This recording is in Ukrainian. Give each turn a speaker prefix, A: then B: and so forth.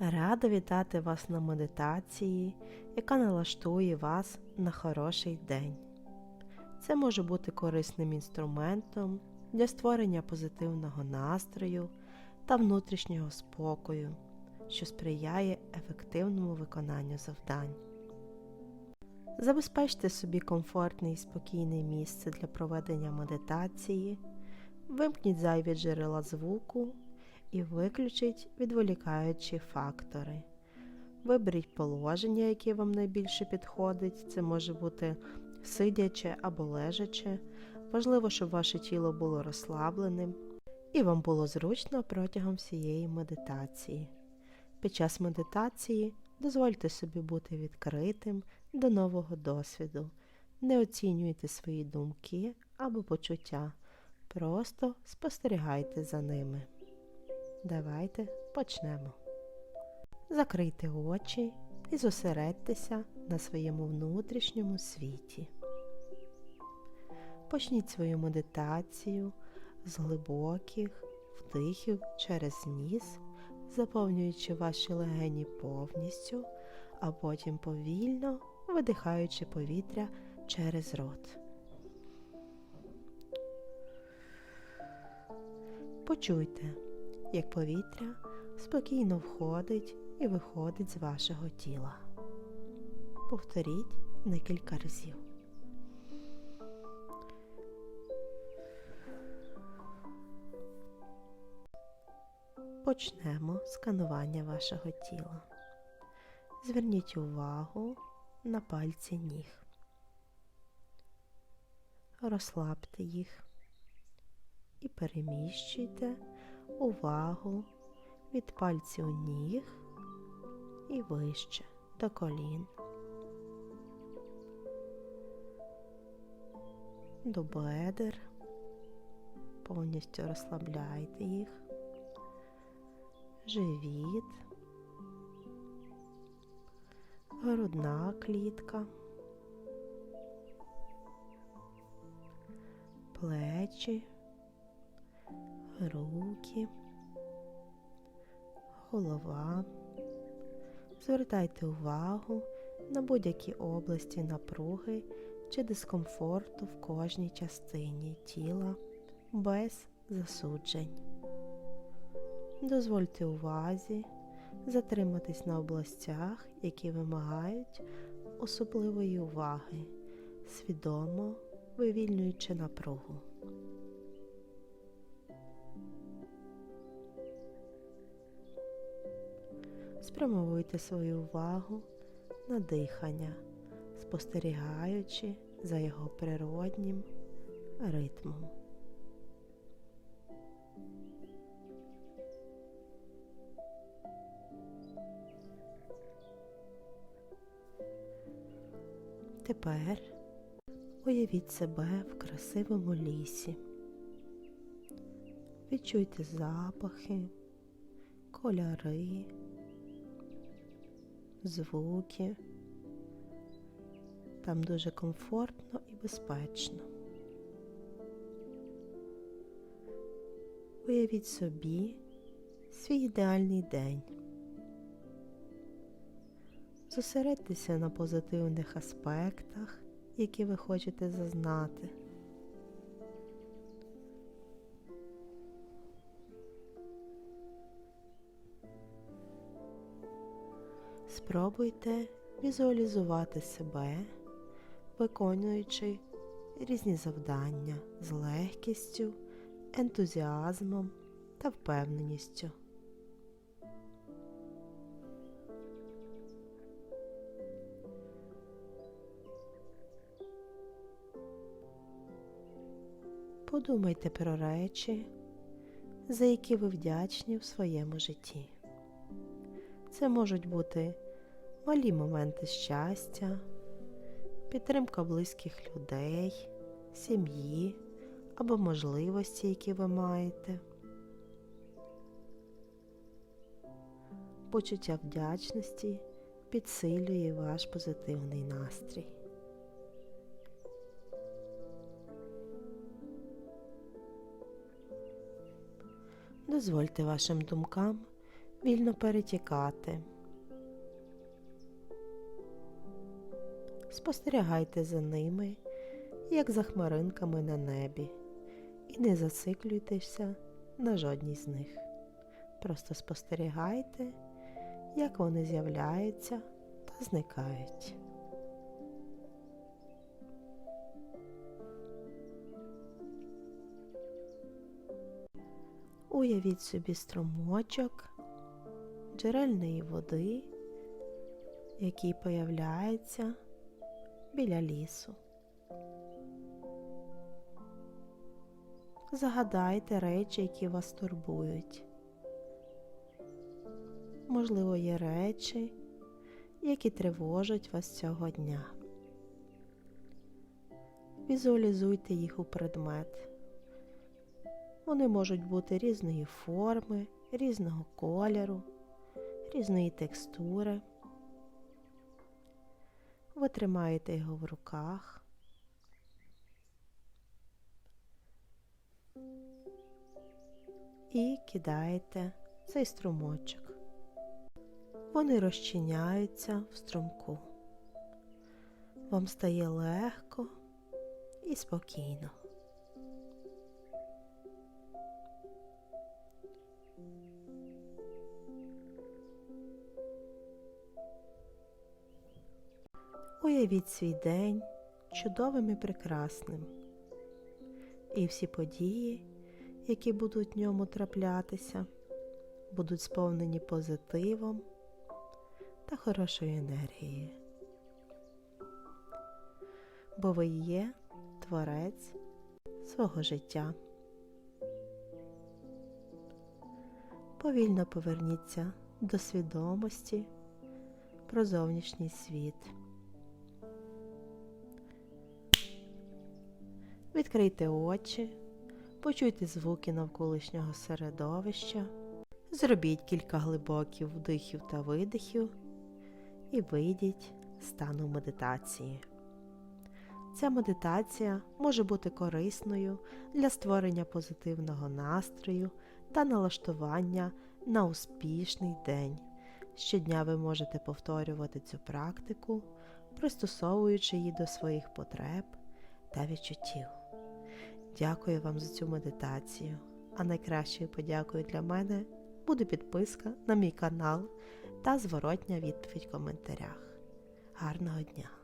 A: Рада вітати вас на медитації, яка налаштує вас на хороший день. Це може бути корисним інструментом для створення позитивного настрою та внутрішнього спокою, що сприяє ефективному виконанню завдань. Забезпечте собі комфортне і спокійне місце для проведення медитації, вимкніть зайві джерела звуку і виключіть відволікаючі фактори. Виберіть положення, яке вам найбільше підходить. Це може бути сидяче або лежаче. Важливо, щоб ваше тіло було розслабленим і вам було зручно протягом всієї медитації. Під час медитації дозвольте собі бути відкритим до нового досвіду. Не оцінюйте свої думки або почуття. Просто спостерігайте за ними. Давайте почнемо. Закрийте очі і зосередьтеся на своєму внутрішньому світі. Почніть свою медитацію з глибоких вдихів через ніс, заповнюючи ваші легені повністю, а потім повільно видихаючи повітря через рот. Почуйте, як повітря спокійно входить і виходить з вашого тіла. Повторіть декілька разів. Почнемо сканування вашого тіла. Зверніть увагу на пальці ніг. Розслабте їх і переміщуйте увагу від пальців ніг і вище до колін, до бедер, повністю розслабляйте їх, живіт, грудна клітка. Плечі, руки, голова. Звертайте увагу на будь-які області напруги чи дискомфорту в кожній частині тіла без засуджень. Дозвольте увазі затриматись на областях, які вимагають особливої уваги, свідомо вивільнюючи напругу. Спрямовуйте свою увагу на дихання, спостерігаючи за його природнім ритмом. Тепер уявіть себе в красивому лісі. Відчуйте запахи, кольори, звуки. Там дуже комфортно і безпечно. Уявіть собі свій ідеальний день. Зосередьтеся на позитивних аспектах, які ви хочете зазнати. Спробуйте візуалізувати себе, виконуючи різні завдання з легкістю, ентузіазмом та впевненістю. Подумайте про речі, за які ви вдячні в своєму житті. Це можуть бути малі моменти щастя, підтримка близьких людей, сім'ї або можливості, які ви маєте. Почуття вдячності підсилює ваш позитивний настрій. Дозвольте вашим думкам вільно перетікати. Спостерігайте за ними, як за хмаринками на небі, і не зациклюйтеся на жодній з них. Просто спостерігайте, як вони з'являються та зникають. Уявіть собі струмочок джерельної води, який появляється біля лісу. Загадайте речі, які вас турбують. Можливо, є речі, які тривожать вас цього дня. Візуалізуйте їх у предмет. Вони можуть бути різної форми, різного кольору, різної текстури. Ви тримаєте його в руках. І кидаєте цей струмочок. Вони розчиняються в струмку. Вам стає легко і спокійно. Уявіть свій день чудовим і прекрасним. І всі події, які будуть в ньому траплятися, будуть сповнені позитивом та хорошою енергією. Бо ви є творець свого життя. Повільно поверніться до свідомості про зовнішній світ. Відкрийте очі, почуйте звуки навколишнього середовища, зробіть кілька глибоких вдихів та видихів і вийдіть стану медитації. Ця медитація може бути корисною для створення позитивного настрою та налаштування на успішний день. Щодня ви можете повторювати цю практику, пристосовуючи її до своїх потреб та відчуттів. Дякую вам за цю медитацію. А найкращою подякою для мене буде підписка на мій канал та зворотня відповідь в коментарях. Гарного дня!